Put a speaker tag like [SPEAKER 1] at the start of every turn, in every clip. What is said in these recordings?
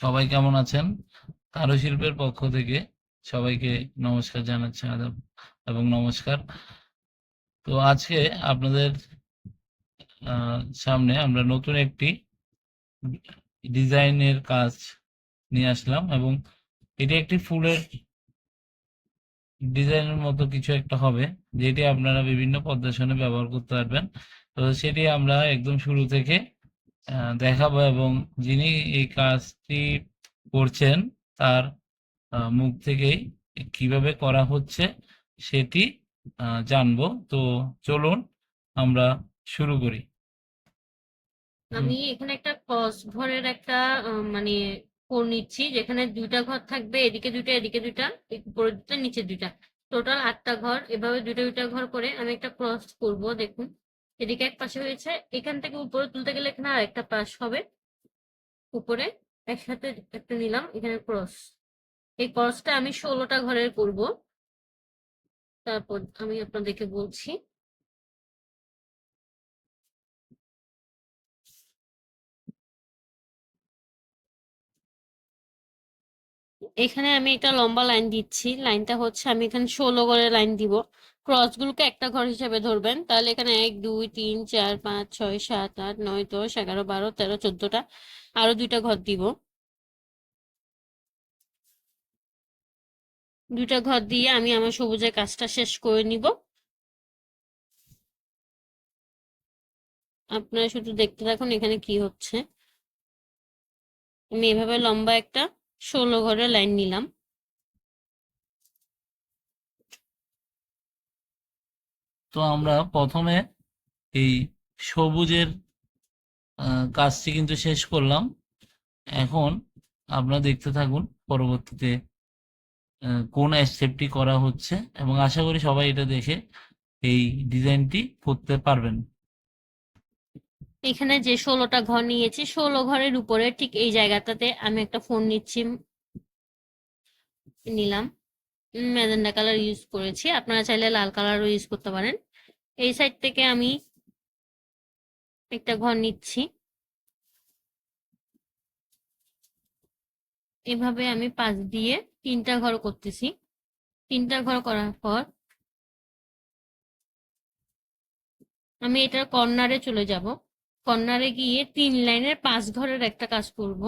[SPEAKER 1] সবাই কেমন আছেন কারুশিল্পের পক্ষ থেকে সবাইকে নমস্কার জানাচ্ছি আদাব এবং নমস্কার তো আজকে আপনাদের সামনে আমরা নতুন একটি ডিজাইনের কাজ নিয়ে আসলাম এবং এটি একটি ফুলের ডিজাইনের মতো কিছু একটা হবে যেটি আপনারা বিভিন্ন পদ্মাসনে ব্যবহার করতে পারবেন তো সেটি আমরা একদম শুরু থেকে দেখাবো এবং যিনি এই কাজটি করছেন তার মুখ থেকেই কিভাবে করা হচ্ছে সেটি জানবো তো চলুন আমরা শুরু করি
[SPEAKER 2] আমি এখানে একটা ক্রস ঘরের একটা মানে কোর নিচ্ছি যেখানে দুইটা ঘর থাকবে এদিকে দুইটা এদিকে দুইটা উপরে দুটা নিচে দুইটা টোটাল আটটা ঘর এভাবে দুইটা দুইটা ঘর করে আমি একটা ক্রস করব দেখুন এদিকে এক পাশে হয়েছে এখান থেকে উপরে তুলতে গেলে এখানে আর একটা পাশ হবে উপরে একসাথে একটা নিলাম এখানে ক্রস এই ক্রসটা আমি ষোলোটা ঘরের করব তারপর আমি আপনাদেরকে বলছি এখানে আমি একটা লম্বা লাইন দিচ্ছি লাইনটা হচ্ছে আমি এখানে ষোলো ঘরের লাইন দিব ক্রসগুলোকে একটা ঘর হিসাবে ধরবেন তাহলে এখানে এক দুই তিন চার পাঁচ ছয় সাত আট নয় দশ এগারো বারো তেরো চোদ্দটা আরো দুইটা ঘর দিব দুইটা ঘর দিয়ে আমি আমার সবুজের কাজটা শেষ করে নিব আপনারা শুধু দেখতে থাকুন এখানে কি হচ্ছে আমি এভাবে লম্বা একটা ষোলো ঘরের লাইন নিলাম
[SPEAKER 1] তো আমরা প্রথমে এই সবুজের কাজটি কিন্তু শেষ করলাম এখন আপনারা দেখতে থাকুন পরবর্তীতে কোন স্টেপটি করা হচ্ছে এবং আশা করি সবাই এটা দেখে এই ডিজাইনটি করতে পারবেন
[SPEAKER 2] এখানে যে ষোলোটা ঘর নিয়েছি ষোলো ঘরের উপরে ঠিক এই জায়গাটাতে আমি একটা ফোন নিচ্ছি নিলাম মেদান্ডা কালার ইউজ করেছি আপনারা চাইলে লাল কালারও ইউজ করতে পারেন এই সাইড থেকে আমি একটা ঘর নিচ্ছি এভাবে আমি পাঁচ দিয়ে তিনটা ঘর করতেছি তিনটা ঘর করার পর আমি এটার কর্নারে চলে যাব কর্নারে গিয়ে তিন লাইনের পাঁচ ঘরের একটা কাজ করব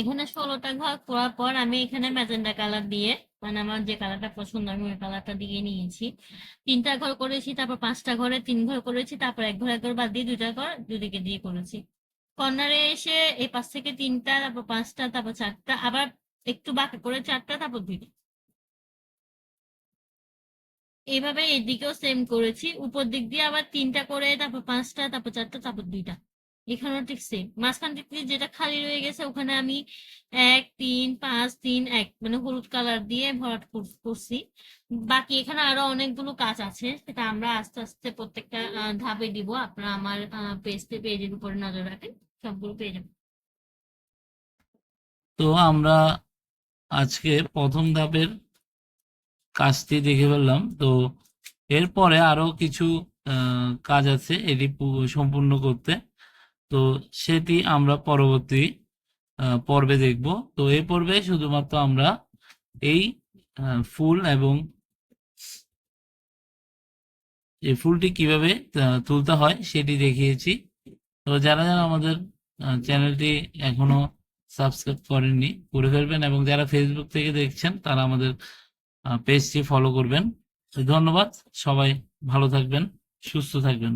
[SPEAKER 2] এখানে ষোলোটা ঘর করার পর আমি এখানে ম্যাজেন্ডা কালার দিয়ে মানে আমার যে কালারটা পছন্দ আমি ওই কালারটা দিয়ে নিয়েছি তিনটা ঘর করেছি তারপর পাঁচটা ঘরে তিন ঘর করেছি তারপর এক ঘর এক ঘর বাদ দিয়ে দুটা ঘর দুদিকে দিয়ে করেছি কর্নারে এসে এই পাঁচ থেকে তিনটা তারপর পাঁচটা তারপর চারটা আবার একটু বাকি করে চারটা তারপর দুইটা এইভাবে এদিকেও সেম করেছি উপর দিক দিয়ে আবার তিনটা করে তারপর পাঁচটা তারপর চারটা তারপর দুইটা এখানেও ঠিক সেম মাঝখান থেকে যেটা খালি রয়ে গেছে ওখানে আমি এক তিন পাঁচ তিন এক মানে হলুদ কালার দিয়ে ভরাট করছি বাকি এখানে আরো অনেকগুলো কাজ আছে সেটা আমরা আস্তে আস্তে প্রত্যেকটা ধাপে দিব আপনারা আমার পেজতে পেজের উপরে নজর রাখেন সবগুলো পেয়ে যাবেন
[SPEAKER 1] তো আমরা আজকে প্রথম ধাপের কাজটি দেখে ফেললাম তো এরপরে আরো কিছু কাজ আছে এটি সম্পূর্ণ করতে তো সেটি আমরা পরবর্তী পর্বে দেখব তো এই পর্বে শুধুমাত্র আমরা এই ফুল এবং এই ফুলটি কিভাবে তুলতে হয় সেটি দেখিয়েছি তো যারা যারা আমাদের চ্যানেলটি এখনো সাবস্ক্রাইব করেননি করে ফেলবেন এবং যারা ফেসবুক থেকে দেখছেন তারা আমাদের পেজটি ফলো করবেন ধন্যবাদ সবাই ভালো থাকবেন সুস্থ থাকবেন